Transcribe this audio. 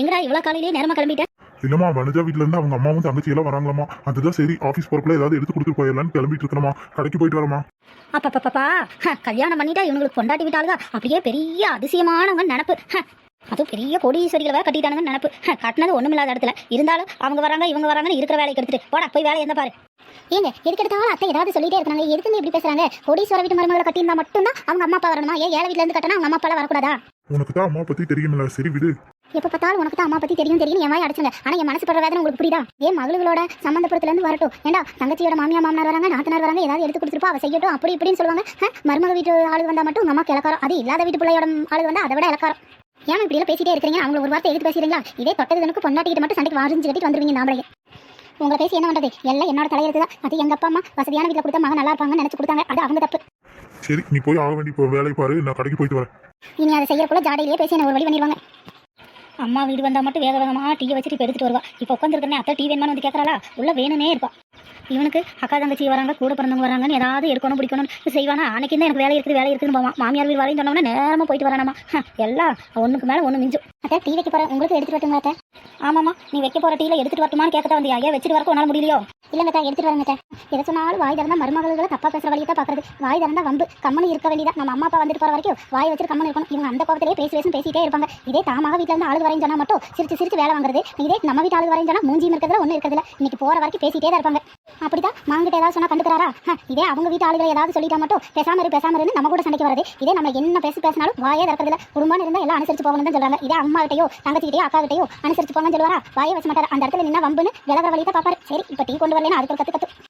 எங்கடா இவ்வளோ காலையிலேயே நேரமா கிளம்பிட்டேன் இல்லம்மா வனஜா வீட்ல இருந்து அவங்க அம்மாவும் தங்கச்சி எல்லாம் வராங்களாமா அதுதான் சரி ஆபீஸ் போறக்குள்ள ஏதாவது எடுத்து கொடுத்துட்டு போயிடலான்னு கிளம்பிட்டு இருக்கணுமா கடைக்கு போயிட்டு வரமா அப்பப்பப்பா கல்யாணம் பண்ணிட்டா இவங்களுக்கு பொண்டாட்டி விட்டாளுங்க அப்படியே பெரிய அதிசயமானவங்க நினப்பு. அதுவும் பெரிய கோடீஸ்வரிகளை வேற கட்டிட்டானுங்க நினப்பு. கட்டினது ஒண்ணுமில்லாத இடத்துல. இருந்தாலும் அவங்க வராங்க இவங்க வராங்கன்னு இருக்கிற வேலையை எடுத்துட்டு போடா போய் வேலையை எந்த பாரு. ஏங்க எதுக்கு எடுத்தாலும் அத்தை ஏதாவது சொல்லிட்டே இருக்காங்க. எதுக்குங்க இப்படி பேசுறாங்க? கோடீஸ்வர வீட்டு மருமகளை கட்டியிருந்தா மட்டும்தான் அவங்க அம்மா அப்பா வரணுமா? ஏன் ஏழை வீட்ல இருந்து கட்டினா அவங்க அம்மா அப்பா வரக்கூடாதா? உனக்கு தான் அம்மா பத்தி தெரியுமில்ல. சரி விடு. எப்ப பார்த்தாலும் உனக்கு தான் அம்மா பத்தி தெரியும் தெரியும் என் வாய் அடிச்சுங்க. ஆனா என் மனசு படுற வேதனை உங்களுக்கு புரியுதா? ஏன் மகளுகளோட சம்பந்தப்படத்துல இருந்து வரட்டும். ஏண்டா தங்கச்சியோட மாமியா மாமனார் வராங்க நாத்தனார் வராங்க ஏதாவது எடுத்து கொடுத்துருப்பா அவ செய்யட்டும் அப்படி இப்படின்னு சொல்லுவாங்க. மருமக வீட்டு ஆளு வந்தா மட்டும் உங்க அம்மா கிளக்காரம். அது இல்லாத வீட்டு பிள்ளையோட ஆளு வந்தா அதை விட இலக்காரம் ஏன் இப்படி எல்லாம் பேசிட்டே இருக்கிறீங்க? அவங்க ஒரு வார்த்தை எடுத்து பேசுறீங்களா இதே தொட்டதுக்கு பொண்டாட்டிக்கிட்ட மட்டும் சண்டைக்கு வாரிஞ்சு கட்டிட்டு வந்துருவீங்க நாமளே உங்களை பேசி என்ன பண்றது? எல்லாம் என்னோட தலையெழுத்து தான் அது எங்க அப்பா அம்மா வசதியான வீட்டில் கொடுத்த மகன் நல்லா இருப்பாங்கன்னு நினைச்சு கொடுத்தாங்க. அது அவங்க தப்பு. சரி நீ போய் ஆக வேண்டிய வேலையை பாரு. நான் கடைக்கு போயிட்டு வரேன். இனி அதை செய்யறக்குள்ள ஜாடையிலேயே பேசி என்ன ஒரு வழி பண்ணிடுவாங்க. அம்மா வீடு வந்தா மட்டும் வேக வேகமாக டீயை வச்சுட்டு இப்போ எடுத்துட்டு வருவா. இப்போ உட்காந்துருக்கனே அத்தை டீ வேணுமான்னு வந்து கேட்கறாளா உள்ள வேணுனே இருப்பா. இவனுக்கு அக்கா தங்கச்சி வராங்க கூட பிறந்தவங்க வராங்கன்னு ஏதாவது எடுக்கணும் பிடிக்கணும் செய்வானா? அன்னைக்கு தான் எனக்கு வேலை இருக்குது வேலை இருக்குன்னு போவான். மாமியார் வீடு வரையும் சொன்னோம்னா நேரமாக போயிட்டு வரானாமா. எல்லாம் ஒன்றுக்கு மேலே ஒன்று மிஞ்சும். அத்தை டீ வைக்க போகிறேன் உங்களுக்கு எடுத்துட்டு வரட்டுங்களா அத்தை? ஆமாம்மா நீ வைக்க போகிற டீல எடுத்துட்டு வரட்டுமான்னு கேட்கத்தான் வந்தியா? ஏன் வச்சுட்டு வரக்கு உன்னால முடியலையோ? இல்லைங்கக்கா எடுத்துட்டு வரேங்க எதை சொன்னாலும் வாய் திறந்தா மருமகளை தப்பா பேசுற வழியை தான் பார்க்கறது. வாய் திறந்தா வம்பு கம்மனு இருக்க வேண்டியதா நம்ம அம்மா அப்பா வந்துட்டு போற வரைக்கும் வாய் வச்சு கம்மனு இருக்கணும். இவங்க அந்த கோபத்திலே பேசி பேசி பேசிட்டே இருப்பாங்க. இதே தாமாக வீட்டுல இருந்து ஆளு வரையும் மட்டும் சிரிச்சு சிரிச்சு வேலை வாங்குறது. இதே நம்ம வீட்டு ஆளு வரையும் மூஞ்சியும் இருக்கிறதுல ஒன்றும் இருக்கிறதுல இன்னைக்கு போற வரைக்கும் பேசிட்டே தான் இருப்பாங்க. அப்படிதான் மாங்கிட்ட ஏதாவது சொன்னா கண்டுக்கிறாரா? இதே அவங்க வீட்டு ஆளுகளை ஏதாவது சொல்லிட்டா மட்டும் பேசாம இரு பேசாம இருந்து நம்ம கூட சண்டைக்கு வரது இதே நம்ம என்ன பேசி பேசினாலும் வாயே திறக்கிறதுல குடும்பம் இருந்தா எல்லாம் அனுசரிச்சு போகணும் தான் சொல்றாங்க. இதே அம்மா கிட்டயோ தங்கச்சிக்கிட்டயோ அக்கா கிட்டயோ அனுசரிச்சு போகணும்னு சொல்லுவாரா? வாயை வச்ச மாட்டாரு அந்த இடத்துல நின்னா வம்புன்னு விலகிற வழியை தான் பாப்பாரு சரி இப்போ டீ கொண்டு வரலன்னா அதுக்கு கத்து கத்து.